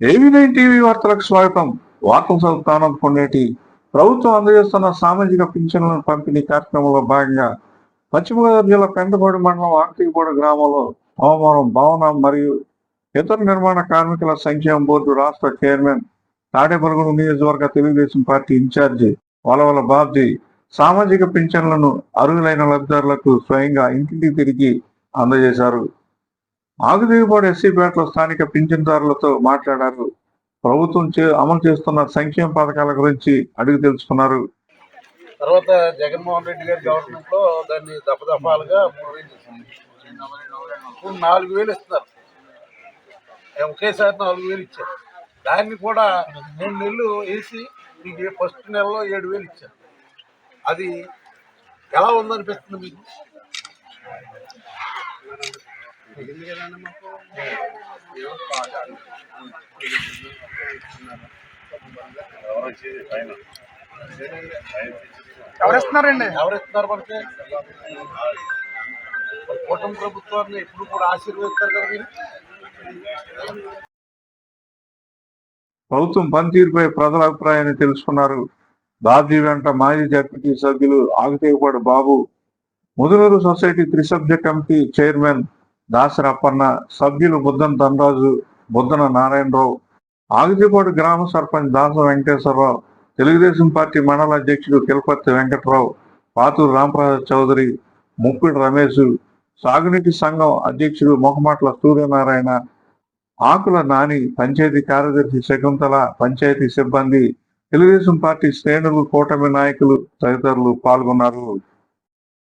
ఏవి nine TV వార్తలకు స్వాగతం. వార్తలు చదువుతానం కొన్నేటి ప్రభుత్వం అందజేస్తున్న సామాజిక పింఛన్లను పంపిణీ కార్యక్రమంలో భాగంగా పశ్చిమ గోదావరి జిల్లా పెంటపాడు మండలం ఆర్తికపాడు గ్రామంలో సోమవారం భవన మరియు ఇతర నిర్మాణ కార్మికుల సంక్షేమ బోర్డు రాష్ట్ర చైర్మన్ తాడేపల్గూడు నియోజకవర్గ తెలుగుదేశం పార్టీ ఇన్ఛార్జి వలవల బాబ్జీ సామాజిక పింఛన్లను అర్హులైన లబ్ధిదారులకు స్వయంగా ఇంటింటికి తిరిగి అందజేశారు. ఆగుదిగుపాడు ఎస్సీపేటలో స్థానిక పింఛన్దారులతో మాట్లాడారు. ప్రభుత్వం చే- అమలు చేస్తున్న సంక్షేమ పథకాల గురించి అడిగి తెలుసుకున్నారు. తర్వాత జగన్మోహన్ రెడ్డి గారి గవర్నమెంట్లో దాన్ని దఫదఫాలుగా ఇప్పుడు నాలుగు వేలు ఇస్తున్నారు. ఒకేసారి నాలుగు వేలు ఇచ్చారు దాన్ని కూడా మూడు నెలలు వేసి మీకు ఫస్ట్ నెలలో ఏడు వేలు ఇచ్చారు అది ఎలా ఉందనిపిస్తుంది మీకు? ఎవరిస్తున్నారండి? ఎవరు ఇస్తున్నారు మనకి మరి కూటమి ప్రభుత్వాన్ని ఎప్పుడు కూడా ఆశీర్వదిస్తారు కదా మీరు? ప్రభుత్వం పనితీరుపై ప్రజల అభిప్రాయాన్ని తెలుసుకున్నారు. బాబ్జీ వెంట మాజీ జడ్పీ సభ్యులు ఆగుతేపాడు బాబు. ముదునూరు సొసైటీ త్రిసభ్య కమిటీ చైర్మన్ దాసరప్పన్న సభ్యులు బుద్ధన ధనరాజు బుద్ధన నారాయణరావు ఆగుతేపాడు గ్రామ సర్పంచ్ దాస వెంకటేశ్వరరావు తెలుగుదేశం పార్టీ మండల అధ్యక్షుడు కిలపతి వెంకటరావు పాతూరు రామప్రసాద్ చౌదరి ముప్పిడి రమేష్ సాగునీటి సంఘం అధ్యక్షుడు మొహమాట్ల సూర్యనారాయణ ఆకుల నాని పంచాయతీ కార్యదర్శి శకుంతల పంచాయతీ సిబ్బంది తెలుగుదేశం పార్టీ శ్రేణులు కూటమి నాయకులు తదితరులు పాల్గొన్నారు.